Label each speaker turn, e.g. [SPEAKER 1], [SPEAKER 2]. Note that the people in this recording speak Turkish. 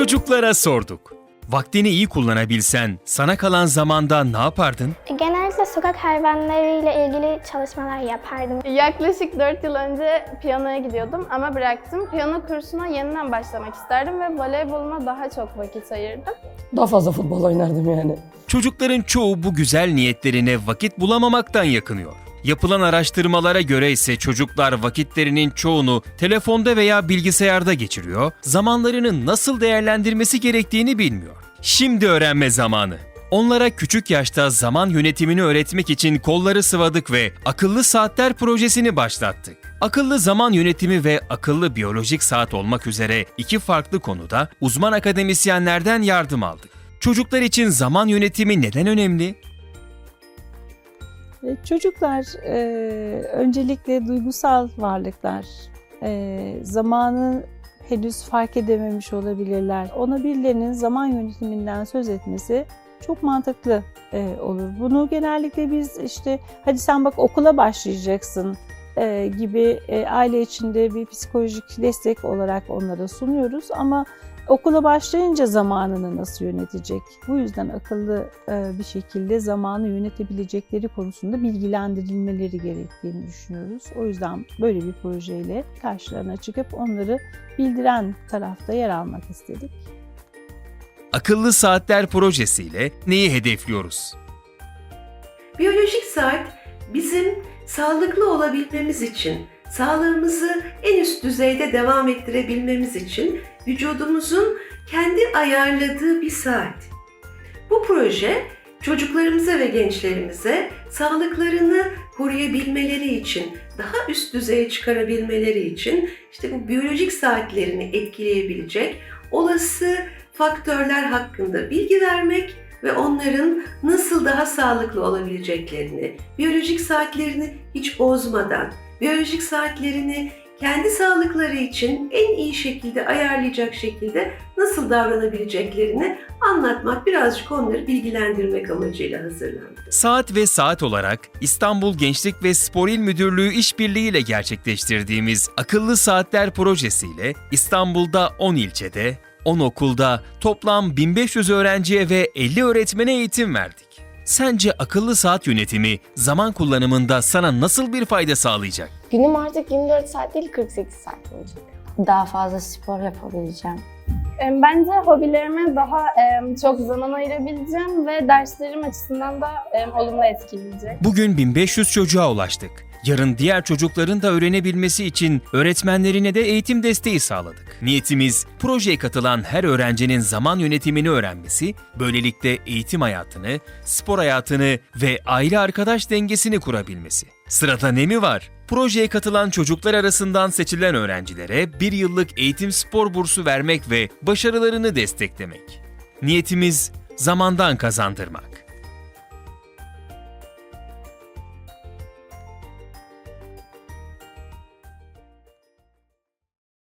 [SPEAKER 1] Çocuklara sorduk. Vaktini iyi kullanabilsen sana kalan zamanda ne yapardın?
[SPEAKER 2] Genellikle sokak hayvanlarıyla ilgili çalışmalar yapardım.
[SPEAKER 3] Yaklaşık 4 yıl önce piyanoya gidiyordum ama bıraktım. Piyano kursuna yeniden başlamak isterdim ve voleyboluma daha çok vakit ayırdım.
[SPEAKER 4] Daha fazla futbol oynardım yani.
[SPEAKER 1] Çocukların çoğu bu güzel niyetlerine vakit bulamamaktan yakınıyor. Yapılan araştırmalara göre ise çocuklar vakitlerinin çoğunu telefonda veya bilgisayarda geçiriyor, zamanlarını nasıl değerlendirmesi gerektiğini bilmiyor. Şimdi öğrenme zamanı. Onlara küçük yaşta zaman yönetimini öğretmek için kolları sıvadık ve akıllı saatler projesini başlattık. Akıllı zaman yönetimi ve akıllı biyolojik saat olmak üzere iki farklı konuda uzman akademisyenlerden yardım aldık. Çocuklar için zaman yönetimi neden önemli?
[SPEAKER 5] E, Çocuklar e, öncelikle duygusal varlıklar. E, zamanı henüz fark edememiş olabilirler. Ona birilerinin zaman yönetiminden söz etmesi çok mantıklı e, olur. Bunu genellikle biz işte hadi sen bak okula başlayacaksın e, gibi e, aile içinde bir psikolojik destek olarak onlara sunuyoruz ama okula başlayınca zamanını nasıl yönetecek? Bu yüzden akıllı e, bir şekilde zamanı yönetebilecekleri konusunda bilgilendirilmeleri gerektiğini düşünüyoruz. O yüzden böyle bir projeyle karşılarına çıkıp onları bildiren tarafta yer almak istedik.
[SPEAKER 1] Akıllı Saatler projesiyle neyi hedefliyoruz?
[SPEAKER 6] Biyolojik saat bizim sağlıklı olabilmemiz için, sağlığımızı en üst düzeyde devam ettirebilmemiz için vücudumuzun kendi ayarladığı bir saat. Bu proje çocuklarımıza ve gençlerimize sağlıklarını koruyabilmeleri için, daha üst düzeye çıkarabilmeleri için işte bu biyolojik saatlerini etkileyebilecek olası faktörler hakkında bilgi vermek ve onların nasıl daha sağlıklı olabileceklerini, biyolojik saatlerini hiç bozmadan, biyolojik saatlerini kendi sağlıkları için en iyi şekilde ayarlayacak şekilde nasıl davranabileceklerini anlatmak, birazcık onları bilgilendirmek amacıyla hazırlandı.
[SPEAKER 1] Saat ve Saat olarak İstanbul Gençlik ve Spor İl Müdürlüğü işbirliğiyle gerçekleştirdiğimiz Akıllı Saatler projesiyle İstanbul'da 10 ilçede, 10 okulda toplam 1500 öğrenciye ve 50 öğretmene eğitim verdik. Sence akıllı saat yönetimi zaman kullanımında sana nasıl bir fayda sağlayacak?
[SPEAKER 7] Günüm artık 24 saat değil 48 saat olacak.
[SPEAKER 8] Daha fazla spor yapabileceğim.
[SPEAKER 3] Em, Bence hobilerime daha em, çok zaman ayırabileceğim ve derslerim açısından da em, olumlu etkileyecek.
[SPEAKER 1] Bugün 1500 çocuğa ulaştık. Yarın diğer çocukların da öğrenebilmesi için öğretmenlerine de eğitim desteği sağladık. Niyetimiz projeye katılan her öğrencinin zaman yönetimini öğrenmesi, böylelikle eğitim hayatını, spor hayatını ve aile arkadaş dengesini kurabilmesi. Sırada ne mi var? Projeye katılan çocuklar arasından seçilen öğrencilere bir yıllık eğitim spor bursu vermek ve başarılarını desteklemek. Niyetimiz zamandan kazandırmak.